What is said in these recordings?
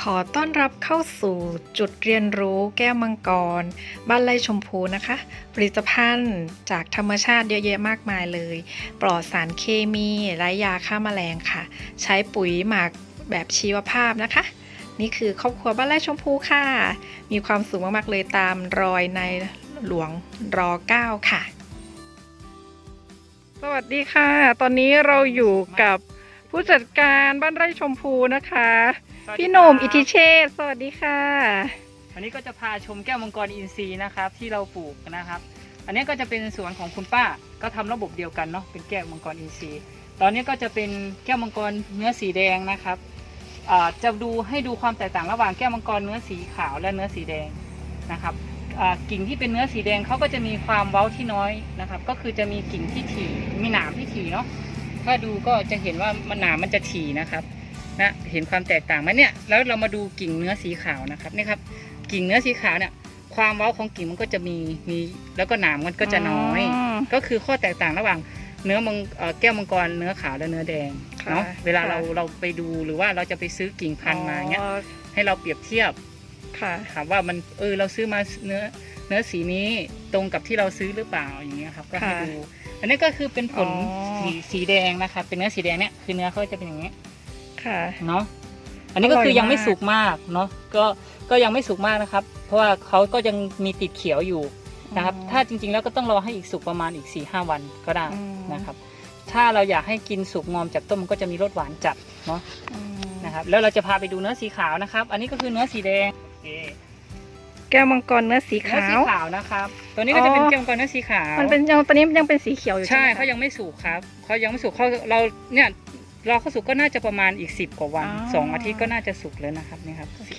ขอต้อนรับเข้าสู่จุดเรียนรู้แก้วมังกร บ้านไร่ชมพูนะคะ ผลิตภัณฑ์จากธรรมชาติเยอะแยะมากมายเลย ปลอดสารเคมีไร้ยาฆ่าแมลงค่ะ ใช้ปุ๋ยหมักแบบชีวภาพนะคะ นี่คือครอบครัวบ้านไร่ชมพูค่ะ มีความสุขมากๆเลยตามรอยในหลวงรอเก้าค่ะ สวัสดีค่ะ ตอนนี้เราอยู่กับผู้จัดการบ้านไร่ชมพูนะคะ พี่หนุ่มครับอิทธิเชษฐ์สวัสดีค่ะ วันนี้ก็จะพาชมแก้วมังกรอินทรีย์นะครับ ที่เราปลูกนะครับ อันนี้ก็จะเป็นสวนของคุณป้าก็ทำระบบเดียวกันเนาะเป็นแก้วมังกรอินทรีย์ ตอนนี้ก็จะเป็นแก้วมังกรเนื้อสีแดงนะครับอ่าจะดูให้ดูความแตกต่างระหว่างแก้วมังกรเนื้อสีขาวและเนื้อสีแดงนะครับอ่ากิ่งที่เป็นเนื้อสีแดงเขาก็จะมีความเว้าที่น้อยนะครับ ก็คือจะมีกิ่งที่ถี่มีหนามที่ถี่เนาะถ้าดูก็จะเห็นว่ามันหนามมันจะถี่นะครับ นะเห็นความแตกต่างไหมเนี่ยแล้วเรามาดูกิ่งเนื้อสีขาวนะครับนี่ครับกิ่งเนื้อสีขาวเนี่ยความเว้าของกิ่งมันก็จะมีมีแล้วก็หนามมันก็จะน้อย อ๋อ ก็คือข้อแตกต่างระหว่างเนื้อมังเอ่อแก้วมังกรเนื้อขาวและเนื้อแดงค่ะเนาะเวลาค่ะ เราเราไปดูหรือว่าเราจะไปซื้อกิ่งพันธุ์มาเงี้ยอ๋อให้เราเปรียบเทียบค่ะถามว่ามันเออเราซื้อมาเนื้อเนื้อสีนี้ตรงกับที่เราซื้อหรือเปล่าอย่างเงี้ยครับก็ให้ค่ะดู อันนี้ก็คือเป็นผลอ๋อสีสีแดงนะครับเป็นเนื้อสีแดงเนี่ยคือเนื้อเขาจะเป็นอย่างเงี้ย ค่ะ เนาะอันนี้ก็คืออร่อยยังไม่มากสุกมากเนาะก็ก็ยังไม่สุกมากนะครับ เพราะว่าเขาก็ยังมีติดเขียวอยู่นะครับอ๋อถ้าจริงๆแล้วก็ต้องรอให้อีกสุกประมาณอีก4ี่ห้าวันก็ได้อืมนะครับ ถ้าเราอยากให้กินสุกงอมจากต้นมันก็จะมีรสหวานจัดเนาะอืมนะครับ แล้วเราจะพาไปดูเนื้อสีขาวนะครับ อันนี้ก็คือเนื้อสีแดงโอเคแก้วมังกรเนื้อสีเนื้อขาสีวขาวนะครับ ตัวนี้ก็จะเป็นอ๋อแก้วมังกรเนื้อสีขาว มันเป็นยังตอนนี้ยังเป็นสีเขียวอยู่ใช่ไหมคะเขายังไม่สุกครับเขายังไม่สุกเขาเราเนี่ย รอเขาสุกก็น่าจะประมาณอีกสิบกว่าวันอ๋อ สองอาทิตย์ก็น่าจะสุกแล้วนะครับนี่ครับโอเค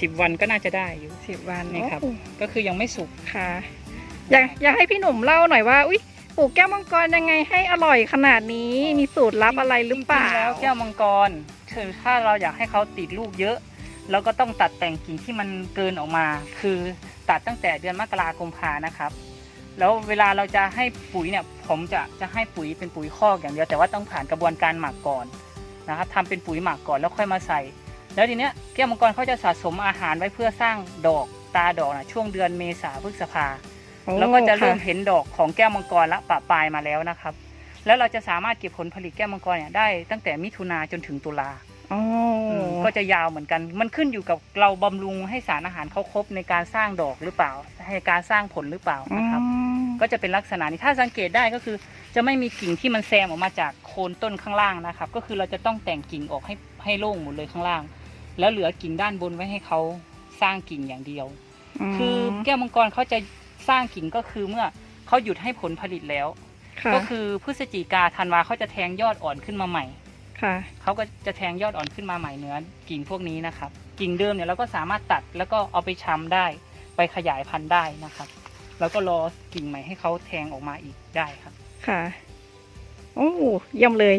สิบวันก็น่าจะได้อยู่ สิบวันนี่ครับ โอ้ก็คือยังไม่สุก ค่ะ อยากอยากให้พี่หนุ่มเล่าหน่อยว่า อุ้ยปลูกแก้วมังกรยังไงให้อร่อยขนาดนี้ มีสูตรลับอะไรหรือเปล่า จงๆแล้วแก้วมังกรคือถ้าเราอยากให้เขาติดลูกเยอะ เราก็ต้องตัดแต่งกิ่งที่มันเกินออกมา คือตัดตั้งแต่เดือนมกราคมพานะครับ แล้วเวลาเราจะให้ปุ๋ยเนี่ยผมจะจะให้ปุ๋ยเป็นปุ๋ยคอกอย่างเดียวแต่ว่าต้องผ่านกระบวนการหมักก่อนนะครับทำเป็นปุ๋ยหมักก่อนแล้วค่อยมาใส่ แล้วทีเนี้ยแก้วมังกรเขาจะสะสมอาหารไว้เพื่อสร้างดอกตาดอกนะช่วงเดือนเมษาพฤษภาแล้วก็จะเริ่มค่เห็นดอกของแก้วมังกรละปะปลายมาแล้วนะครับ แล้วเราจะสามารถเก็บผลผลิตแก้วมังกรเนี่ยได้ตั้งแต่มิถุนาจนถึงตุลาอ๋ออมก็จะยาวเหมือนกัน มันขึ้นอยู่กับเราบำรุงให้สารอาหารเขาครบในการสร้างดอกหรือเปล่า ให้การสร้างผลหรือเปล่านะครับอืม ก็จะเป็นลักษณะนี้ถ้าสังเกตได้ก็คือ จะไม่มีกิ่งที่มันแซมออกมาจากโคนต้นข้างล่างนะครับ ก็คือเราจะต้องแต่งกิ่งออกให้ให้โล่งหมดเลยข้างล่าง แล้วเหลือกิ่งด้านบนไว้ให้เขาสร้างกิ่งอย่างเดียว คือแก้วมังกรเขาจะสร้างกิ่งก็คือเมื่อเขาหยุดให้ผลผลิตแล้วค่ะก็คือพฤศจิกาธันวาเขาจะแทงยอดอ่อนขึ้นมาใหม่ค่ะเขาก็จะแทงยอดอ่อนขึ้นมาใหม่เนื้อกิ่งพวกนี้นะครับ กิ่งเดิมเนี่ยเราก็สามารถตัดแล้วก็เอาไปชำได้ ไปขยายพันธุ์ได้นะครับ แล้วก็รอกิ่งใหม่ให้เขาแทงออกมาอีกได้ครับค่ะ โอ้เยี่ยมเลย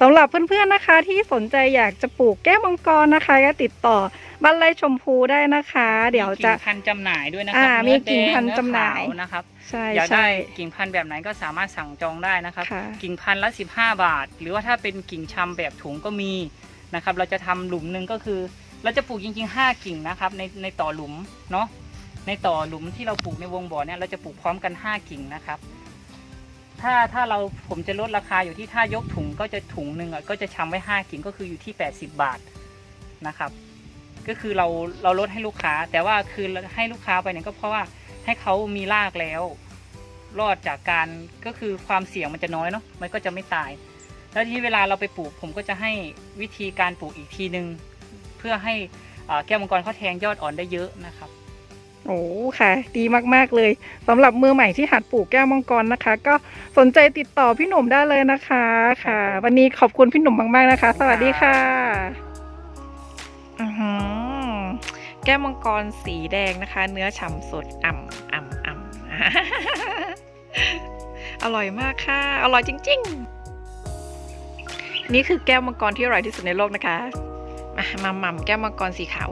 สำหรับเพื่อนๆนะคะ ที่สนใจอยากจะปลูกแก้วมังกรนะคะก็ติดต่อบ้านไร่ชมพูได้นะคะ เดี๋ยวจะมีกิ่งพันธุ์จำหน่ายด้วยนะครัอ่าเนื้อมีกิ่งพันธุ์แดจำหน่ายเอขวนะครับใช่อยากใช่ได้กิ่งพันธุ์แบบไหนก็สามารถสั่งจองได้นะครับค่ะกิ่งพันธุ์ละ 15 บาท หรือว่าถ้าเป็นกิ่งชำแบบถุงก็มีนะครับ เราจะทำหลุมหนึ่งก็คือ เราจะปลูกจริงๆ 5 กิ่งนะครับในในต่อหลุมเนาะ ในต่อหลุมที่เราปลูกในวงบ่อเนี่ยเราจะปลูกพร้อมกัน 5 กิ่งนะครับ ถ้าถ้าเราผมจะลดราคาอยู่ที่ถ้ายกถุงก็จะถุงหนึ่งก็จะชำไว้ 5 กิ่งก็คืออยู่ที่ 80 บาทนะครับ ก็คือเราเราลดให้ลูกค้า แต่ว่าคือให้ลูกค้าไปเนี่ยก็เพราะว่าให้เขามีรากแล้ว รอดจากการก็คือความเสี่ยงมันจะน้อยเนาะมันก็จะไม่ตาย แล้วทีนี้เวลาเราไปปลูก ผมก็จะให้วิธีการปลูกอีกทีนึง เพื่อให้แก้วมังกรเขาแทงยอดอ่อนได้เยอะนะครับ โอ้ค่ะ ดีมากๆเลยสำหรับมือใหม่ที่หัดปลูกแก้วมังกรนะคะ ก็สนใจติดต่อพี่หนุ่มได้เลยนะคะค่ะ วันนี้ขอบคุณพี่หนุ่มมากๆนะคะ สวัสดีค่ะอื้อหือแก้วมังกรสีแดงนะคะ เนื้อฉ่ำสดอ่ำอ่ำอ่ำอร่อยมากค่ะ อร่อยจริง ๆ นี่คือแก้วมังกรที่อร่อยที่สุดในโลกนะคะมามาหม่ำแก้วมังกรสีขาว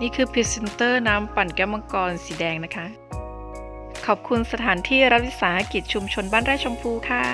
นี่คือพรีเซนเตอร์น้ำปั่นแก้วมังกรสีแดงนะคะ ขอบคุณสถานที่รัฐวิสาหกิจชุมชนบ้านไร่ชมพูค่ะ